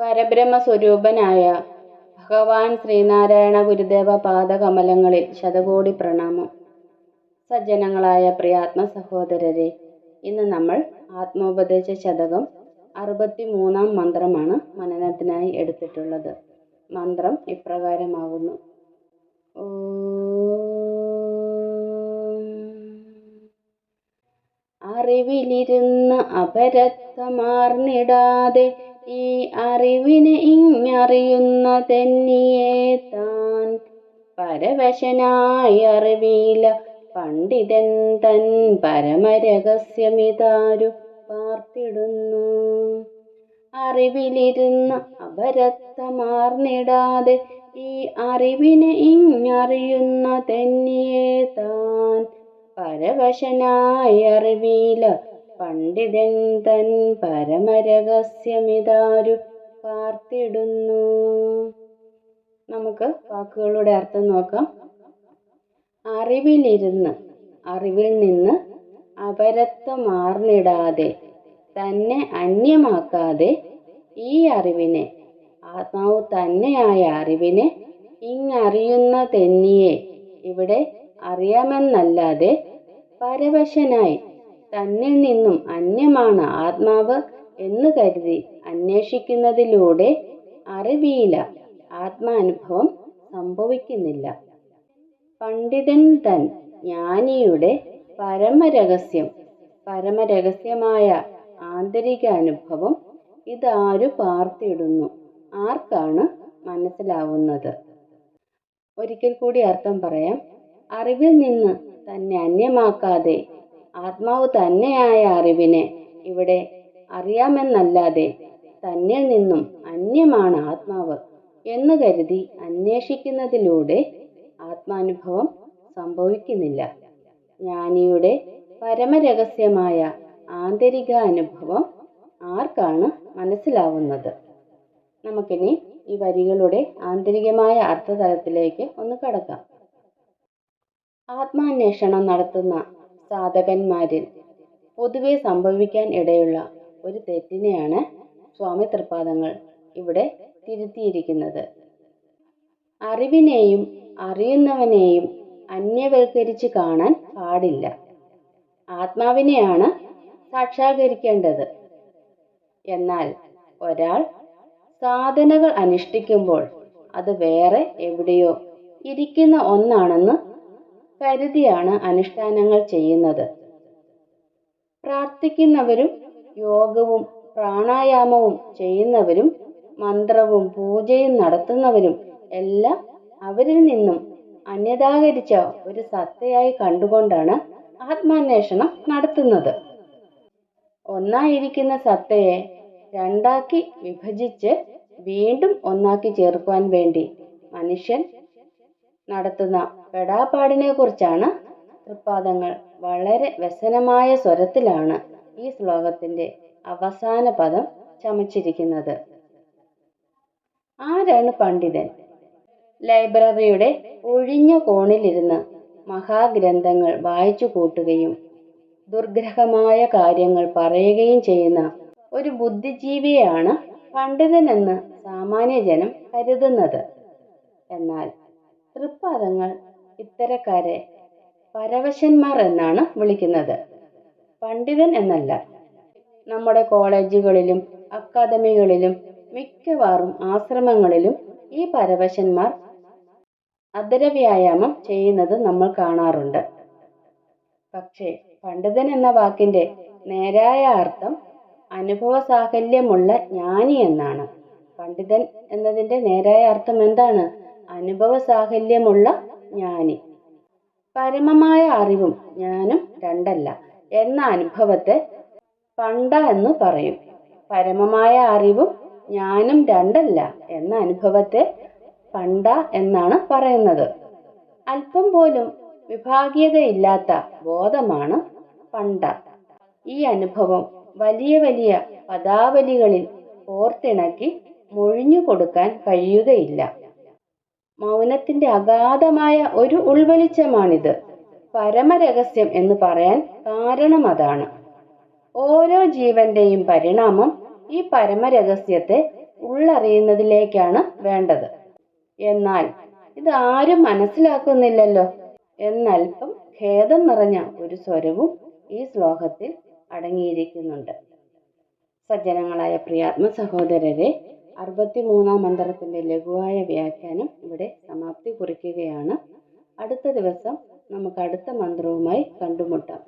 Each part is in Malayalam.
പരബ്രഹ്മസ്വരൂപനായ ഭഗവാൻ ശ്രീനാരായണ ഗുരുദേവ പാദകമലങ്ങളിൽ ശതകോടി പ്രണാമം. സജ്ജനങ്ങളായ പ്രിയാത്മ സഹോദരരെ ഇന്ന് നമ്മൾ ആത്മോപദേശ ശതകം അറുപത്തി മൂന്നാം മന്ത്രമാണ് മനനത്തിനായി എടുത്തിട്ടുള്ളത്. മന്ത്രം ഇപ്രകാരമാകുന്നു അറിവിലിരുന്ന് അപരത്വമാർന്നിടാതെ ഈ അറിവിനെ ഇങ്ങറിയുന്നതെന്നിയെ താൻ പരവശനായി അറിവില പണ്ഡിതൻ തൻ പരമരഹസ്യമിതാരു പാർത്തിടുന്നു. അറിവിലിരുന്ന് അപരത്വമാർന്നിടാതെ ഈ അറിവിനെ ഇങ്ങറിയുന്നതെന്നിയെ താൻ പരവശനായി അറിവീല. പണ്ഡിതൻ തൻ പരമരഹസ്യമിതാരു പാർത്തിടുന്നു. നമുക്ക് വാക്കുകളുടെ അർത്ഥം നോക്കാം. അറിവിലിരുന്ന് അറിവിൽ നിന്ന് അപരത്വമാർന്നിടാതെ തന്നെ അന്യമാക്കാതെ ഈ അറിവിനെ ആത്മാവ് തന്നെയായ അറിവിനെ ഇങ്ങറിയുന്ന തെന്നിയെ ഇവിടെ അറിയാമെന്നല്ലാതെ പരവശനായി തന്നിൽ നിന്നും അന്യമാണ് ആത്മാവ് എന്ന് കരുതി അന്വേഷിക്കുന്നതിലൂടെ അറിവീല ആത്മാനുഭവം സംഭവിക്കുന്നില്ല. പണ്ഡിതൻ തൻ ജ്ഞാനിയുടെ പരമരഹസ്യം പരമരഹസ്യമായ ആന്തരിക അനുഭവം ഇതാരു പാർത്തിടുന്നു. ആർക്കാണ് മനസ്സിലാവുന്നത്? ഒരിക്കൽ കൂടി അർത്ഥം പറയാം. അറിവിൽ നിന്ന് തന്നെ അന്യമാക്കാതെ ആത്മാവ് തന്നെയായ അറിവിനെ ഇവിടെ അറിയാമെന്നല്ലാതെ തന്നിൽ നിന്നും അന്യമാണ് ആത്മാവ് എന്ന് കരുതി അന്വേഷിക്കുന്നതിലൂടെ ആത്മാനുഭവം സംഭവിക്കുന്നില്ല. ജ്ഞാനിയുടെ പരമരഹസ്യമായ ആന്തരിക അനുഭവം ആർക്കാണ് മനസ്സിലാവുന്നത്? നമുക്കിനി ഈ വരികളുടെ ആന്തരികമായ അർത്ഥതലത്തിലേക്ക് ഒന്ന് കടക്കാം. ആത്മാന്വേഷണം നടത്തുന്ന സാധകന്മാരിൽ പൊതുവെ സംഭവിക്കാൻ ഇടയുള്ള ഒരു തെറ്റിനെയാണ് സ്വാമി തൃപ്പാദങ്ങൾ ഇവിടെ തിരുത്തിയിരിക്കുന്നത്. അറിവിനെയും അറിയുന്നവനെയും അന്യവൽക്കരിച്ച് കാണാൻ പാടില്ല. ആത്മാവിനെയാണ് സാക്ഷാത്കരിക്കേണ്ടത്. എന്നാൽ ഒരാൾ സാധനകൾ അനുഷ്ഠിക്കുമ്പോൾ അത് വേറെ എവിടെയോ ഇരിക്കുന്ന ഒന്നാണെന്ന് കരുതിയാണ് അനുഷ്ഠാനങ്ങൾ ചെയ്യുന്നത്. പ്രാർത്ഥിക്കുന്നവരും യോഗവും പ്രാണായാമവും ചെയ്യുന്നവരും മന്ത്രവും പൂജയും നടത്തുന്നവരും എല്ലാം അവരിൽ നിന്നും അന്യതാകരിച്ച ഒരു സത്തയായി കണ്ടുകൊണ്ടാണ് ആത്മാന്വേഷണം നടത്തുന്നത്. ഒന്നായിരിക്കുന്ന സത്തയെ രണ്ടാക്കി വിഭജിച്ച് വീണ്ടും ഒന്നാക്കി ചേർക്കുവാൻ വേണ്ടി മനുഷ്യൻ നടത്തുന്ന പെടാപ്പാടിനെ കുറിച്ചാണ് തൃപ്പാദങ്ങൾ. വളരെ വ്യസനമായ സ്വരത്തിലാണ് ഈ ശ്ലോകത്തിന്റെ അവസാന പദം ചമച്ചിരിക്കുന്നത്. ആരാണ് പണ്ഡിതൻ? ലൈബ്രറിയുടെ ഒഴിഞ്ഞ കോണിലിരുന്ന് മഹാഗ്രന്ഥങ്ങൾ വായിച്ചു കൂട്ടുകയും ദുർഗ്രഹമായ കാര്യങ്ങൾ പറയുകയും ചെയ്യുന്ന ഒരു ബുദ്ധിജീവിയെയാണ് പണ്ഡിതനെന്ന് സാമാന്യജനം കരുതുന്നത്. എന്നാൽ തൃപ്പാദങ്ങൾ ഇത്തരക്കാരെ പരവശന്മാർ എന്നാണ് വിളിക്കുന്നത്. പണ്ഡിതൻ എന്നല്ല നമ്മുടെ കോളേജുകളിലും അക്കാദമികളിലും മിക്കവാറും ആശ്രമങ്ങളിലും ഈ പരവശന്മാർ അധരവ്യായാമം ചെയ്യുന്നത് നമ്മൾ കാണാറുണ്ട്. പക്ഷേ പണ്ഡിതൻ എന്ന വാക്കിന്റെ നേരായ അർത്ഥം അനുഭവ സാഹല്യമുള്ള ജ്ഞാനി എന്നാണ്. പണ്ഡിതൻ എന്നതിന്റെ നേരായ അർത്ഥം എന്താണ്? അനുഭവ സാഹല്യമുള്ള ജ്ഞാനി പരമമായ അറിവും ജ്ഞാനം രണ്ടല്ല. എന്ന അനുഭവത്തെ പണ്ട എന്ന് പറയും. പരമമായ അറിവും ജ്ഞാനം രണ്ടല്ല എന്ന അനുഭവത്തെ പണ്ട എന്നാണ് പറയുന്നത്. അല്പം പോലും വിഭാഗീയതയില്ലാത്ത ബോധമാണ് പണ്ട. ഈ അനുഭവം വലിയ വലിയ പദാവലികളിൽ കോർത്തിണക്കി മൊഴിഞ്ഞു കൊടുക്കാൻ കഴിയുകയില്ല. മൗനത്തിന്റെ അഗാധമായ ഒരു ഉൾവെളിച്ചമാണിത് പരമരഹസ്യം എന്ന് പറയാൻ കാരണം അതാണ്. ഓരോ ജീവന്റെയും പരിണാമം ഈ പരമരഹസ്യത്തെ ഉള്ളറിയുന്നതിലേക്കാണ് വേണ്ടത്. എന്നാൽ ഇത് ആരും മനസ്സിലാക്കുന്നില്ലല്ലോ. എന്നൽപ്പം ഖേദം നിറഞ്ഞ ഒരു സ്വരവും ഈ ശ്ലോകത്തിൽ അടങ്ങിയിരിക്കുന്നുണ്ട്. സജ്ജനങ്ങളായ പ്രിയാത്മ സഹോദരരെ അറുപത്തിമൂന്നാം മന്ത്രത്തിന്റെ ലഘുവായ വ്യാഖ്യാനം ഇവിടെ സമാപ്തി കുറിക്കുകയാണ്. അടുത്ത ദിവസം നമുക്ക് അടുത്ത മന്ത്രവുമായി കണ്ടുമുട്ടാം.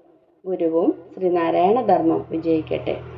ഗുരുവും ശ്രീനാരായണ ധർമ്മം വിജയിക്കട്ടെ.